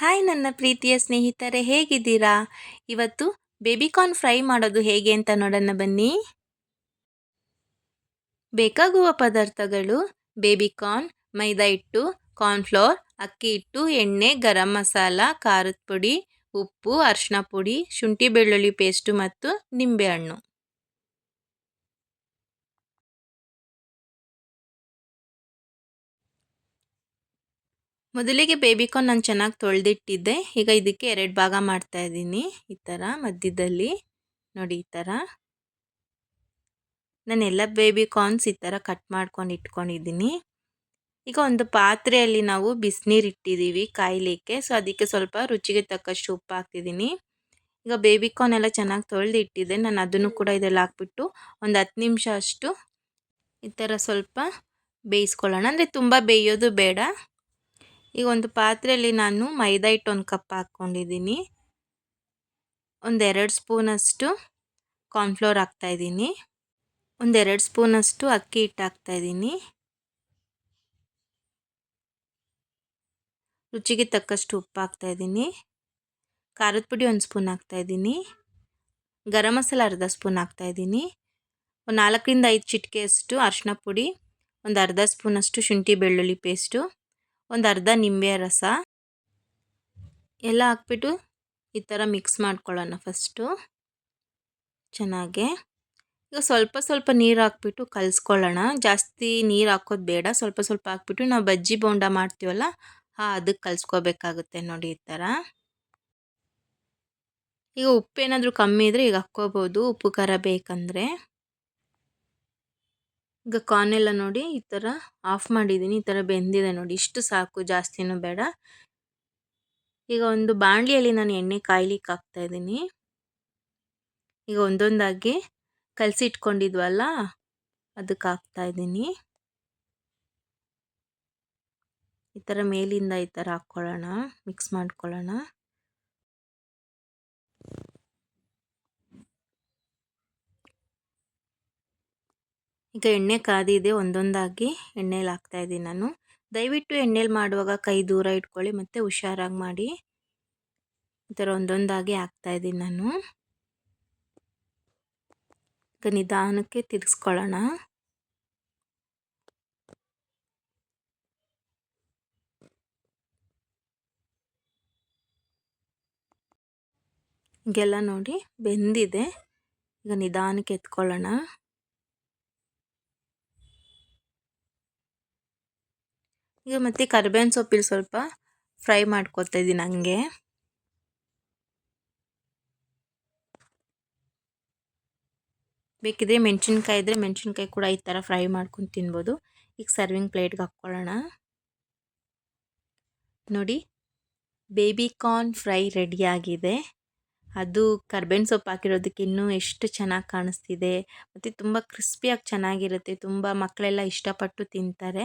Hi ನನ್ನ ಪ್ರೀತಿಯ ಸ್ನೇಹಿತರೆ, ಹೇಗಿದ್ದೀರಾ? ಇವತ್ತು ಬೇಬಿಕಾರ್ನ್ ಫ್ರೈ ಮಾಡೋದು ಹೇಗೆ ಅಂತ ನೋಡೋಣ ಬನ್ನಿ. ಬೇಕಾಗುವ ಪದಾರ್ಥಗಳು ಬೇಬಿಕಾರ್ನ್, ಮೈದಾ ಹಿಟ್ಟು, ಕಾರ್ನ್ಫ್ಲೋರ್, ಅಕ್ಕಿ ಹಿಟ್ಟು, ಎಣ್ಣೆ, ಗರಂ ಮಸಾಲ, ಖಾರದ ಪುಡಿ, ಉಪ್ಪು ಅರಿಶಿನ ಪುಡಿ, ಶುಂಠಿ ಬೆಳ್ಳುಳ್ಳಿ ಪೇಸ್ಟು ಮತ್ತು ನಿಂಬೆಹಣ್ಣು ಮೊದಲಿಗೆ ಬೇಬಿಕಾರ್ನ್ ನಾನು ಚೆನ್ನಾಗಿ ತೊಳೆದಿಟ್ಟಿದ್ದೆ. ಈಗ ಇದಕ್ಕೆ ಎರಡು ಭಾಗ ಮಾಡ್ತಾ ಇದ್ದೀನಿ. ಈ ಥರ ಮಧ್ಯದಲ್ಲಿ. ನೋಡಿ, ಈ ಥರ. ಬೇಬಿ ಕಾನ್ಸ್ ಈ ಥರ ಕಟ್ ಮಾಡ್ಕೊಂಡು ಇಟ್ಕೊಂಡಿದ್ದೀನಿ. ಈಗ ಒಂದು ಪಾತ್ರೆಯಲ್ಲಿ ನಾವು ಬಿಸಿನೀರು ಇಟ್ಟಿದ್ದೀವಿ ಕಾಯಲಿಕ್ಕೆ. ಸೊ, ಅದಕ್ಕೆ ಸ್ವಲ್ಪ ರುಚಿಗೆ ತಕ್ಕಷ್ಟು ಉಪ್ಪು ಹಾಕ್ತಿದ್ದೀನಿ. ಈಗ ಬೇಬಿ ಬೇಬಿಕಾರ್ನ್ ಎಲ್ಲ ಚೆನ್ನಾಗಿ ತೊಳೆದು ಇಟ್ಟಿದ್ದೆ ನಾನು ಅದನ್ನು ಕೂಡ ಇದರಲ್ಲಿ ಹಾಕ್ಬಿಟ್ಟು ಒಂದು ಹತ್ತು ನಿಮಿಷ ಅಷ್ಟು ಈ ಥರ ಸ್ವಲ್ಪ ಬೇಯಿಸ್ಕೊಳ್ಳೋಣ. ಅಂದರೆ ತುಂಬ ಬೇಯೋದು ಬೇಡ. ಈಗ ಒಂದು ಪಾತ್ರೆಯಲ್ಲಿ ನಾನು ಮೈದಾ ಹಿಟ್ಟು ಒಂದು ಕಪ್ ಹಾಕ್ಕೊಂಡಿದ್ದೀನಿ. ಒಂದೆರಡು ಸ್ಪೂನಷ್ಟು ಕಾರ್ನ್ಫ್ಲೋರ್ ಹಾಕ್ತಾಯಿದ್ದೀನಿ ಒಂದೆರಡು ಸ್ಪೂನಷ್ಟು ಅಕ್ಕಿ ಹಿಟ್ಟು ಹಾಕ್ತಾಯಿದ್ದೀನಿ ರುಚಿಗೆ ತಕ್ಕಷ್ಟು ಉಪ್ಪು ಹಾಕ್ತಾಯಿದ್ದೀನಿ ಖಾರದ ಪುಡಿ ಒಂದು ಸ್ಪೂನ್ ಹಾಕ್ತಾಯಿದ್ದೀನಿ ಗರಂ ಮಸಾಲ ಅರ್ಧ ಸ್ಪೂನ್ ಹಾಕ್ತಾಯಿದ್ದೀನಿ ಒಂದು ನಾಲ್ಕರಿಂದ ಐದು ಚಿಟಿಕೆಯಷ್ಟು ಅರಿಶಿನ ಪುಡಿ, ಒಂದು ಅರ್ಧ ಸ್ಪೂನಷ್ಟು ಶುಂಠಿ ಬೆಳ್ಳುಳ್ಳಿ ಪೇಸ್ಟು ಒಂದು ಅರ್ಧ ನಿಂಬೆ ರಸ. ಎಲ್ಲ ಹಾಕ್ಬಿಟ್ಟು ಈ ಥರ ಮಿಕ್ಸ್ ಮಾಡ್ಕೊಳ್ಳೋಣ ಫಸ್ಟು ಚೆನ್ನಾಗೆ. ಈಗ ಸ್ವಲ್ಪ ಸ್ವಲ್ಪ ನೀರು ಹಾಕ್ಬಿಟ್ಟು ಕಲಿಸ್ಕೊಳ್ಳೋಣ. ಜಾಸ್ತಿ ನೀರು ಹಾಕೋದು ಬೇಡ. ಸ್ವಲ್ಪ ಸ್ವಲ್ಪ ಹಾಕ್ಬಿಟ್ಟು ನಾವು ಬಜ್ಜಿ ಬೋಂಡ ಮಾಡ್ತೀವಲ್ಲ, ಹಾಂ ಅದಕ್ಕೆ ಕಲಿಸ್ಕೋಬೇಕಾಗುತ್ತೆ ನೋಡಿ ಈ ಥರ ಈಗ ಉಪ್ಪೇನಾದರೂ ಕಮ್ಮಿ ಇದ್ದರೆ ಈಗ ಹಾಕ್ಕೋಬೋದು. ಉಪ್ಪು ಖಾರ ಬೇಕಂದರೆ. ಈಗ ಕಾರ್ನೆಲ್ಲ ನೋಡಿ ಈ ಥರ ಆಫ್ ಮಾಡಿದ್ದೀನಿ, ಈ ಥರ ಬೆಂದಿದೆ ನೋಡಿ. ಇಷ್ಟು ಸಾಕು ಜಾಸ್ತಿನೂ ಬೇಡ. ಈಗ ಒಂದು ಬಾಣಲಿಯಲ್ಲಿ ನಾನು ಎಣ್ಣೆ ಕಾಯ್ಲಿಕ್ಕೆ ಹಾಕ್ತಾಯಿದ್ದೀನಿ ಈಗ ಒಂದೊಂದಾಗಿ ಕಲಸಿಟ್ಕೊಂಡಿದ್ವಲ್ಲ ಅದಕ್ಕೆ ಹಾಕ್ತಾಯಿದ್ದೀನಿ ಈ ಥರ ಮೇಲಿಂದ ಈ ಥರ ಹಾಕ್ಕೊಳ್ಳೋಣ ಮಿಕ್ಸ್ ಮಾಡ್ಕೊಳ್ಳೋಣ. ಈಗ ಎಣ್ಣೆ ಕಾದಿದೆ ಒಂದೊಂದಾಗಿ ಎಣ್ಣೆಲಿ ಹಾಕ್ತಾಯಿದ್ದೀನಿ ನಾನು. ದಯವಿಟ್ಟು ಎಣ್ಣೆಲಿ ಮಾಡುವಾಗ ಕೈ ದೂರ ಇಟ್ಕೊಳ್ಳಿ, ಮತ್ತು ಹುಷಾರಾಗಿ ಮಾಡಿ. ಈ ಥರ ಒಂದೊಂದಾಗಿ ಹಾಕ್ತಾಯಿದ್ದೀನಿ ನಾನು. ಈಗ ನಿಧಾನಕ್ಕೆ ತಿರ್ಗಿಸ್ಕೊಳ್ಳೋಣ. ಹೀಗೆಲ್ಲ ನೋಡಿ ಬೆಂದಿದೆ. ಈಗ ನಿಧಾನಕ್ಕೆ ಎತ್ಕೊಳ್ಳೋಣ. ಈಗ ಮತ್ತು ಕರ್ಬೇವಿನ ಸೊಪ್ಪಿಲ್ಲಿ ಸ್ವಲ್ಪ ಫ್ರೈ ಮಾಡ್ಕೊತಾ ಇದ್ದೀನಿ ಹಂಗೆ. ಬೇಕಿದ್ರೆ ಮೆಣಸಿನ್ಕಾಯಿ ಇದ್ದರೆ ಮೆಣಸಿನ್ಕಾಯಿ ಕೂಡ ಈ ಥರ ಫ್ರೈ ಮಾಡ್ಕೊಂಡು ತಿನ್ಬೋದು. ಈಗ ಸರ್ವಿಂಗ್ ಪ್ಲೇಟ್ಗೆ ಹಾಕ್ಕೊಳ್ಳೋಣ. ನೋಡಿ ಬೇಬಿ ಕಾರ್ನ್ ಫ್ರೈ ರೆಡಿಯಾಗಿದೆ ಅದು ಕರ್ಬೇವಿನ ಸೊಪ್ಪು ಹಾಕಿರೋದಕ್ಕೆ ಇನ್ನೂ ಎಷ್ಟು ಚೆನ್ನಾಗಿ ಕಾಣಿಸ್ತಿದೆ. ಮತ್ತು ತುಂಬ ಕ್ರಿಸ್ಪಿಯಾಗಿ ಚೆನ್ನಾಗಿರುತ್ತೆ. ತುಂಬ ಮಕ್ಕಳೆಲ್ಲ ಇಷ್ಟಪಟ್ಟು ತಿಂತಾರೆ.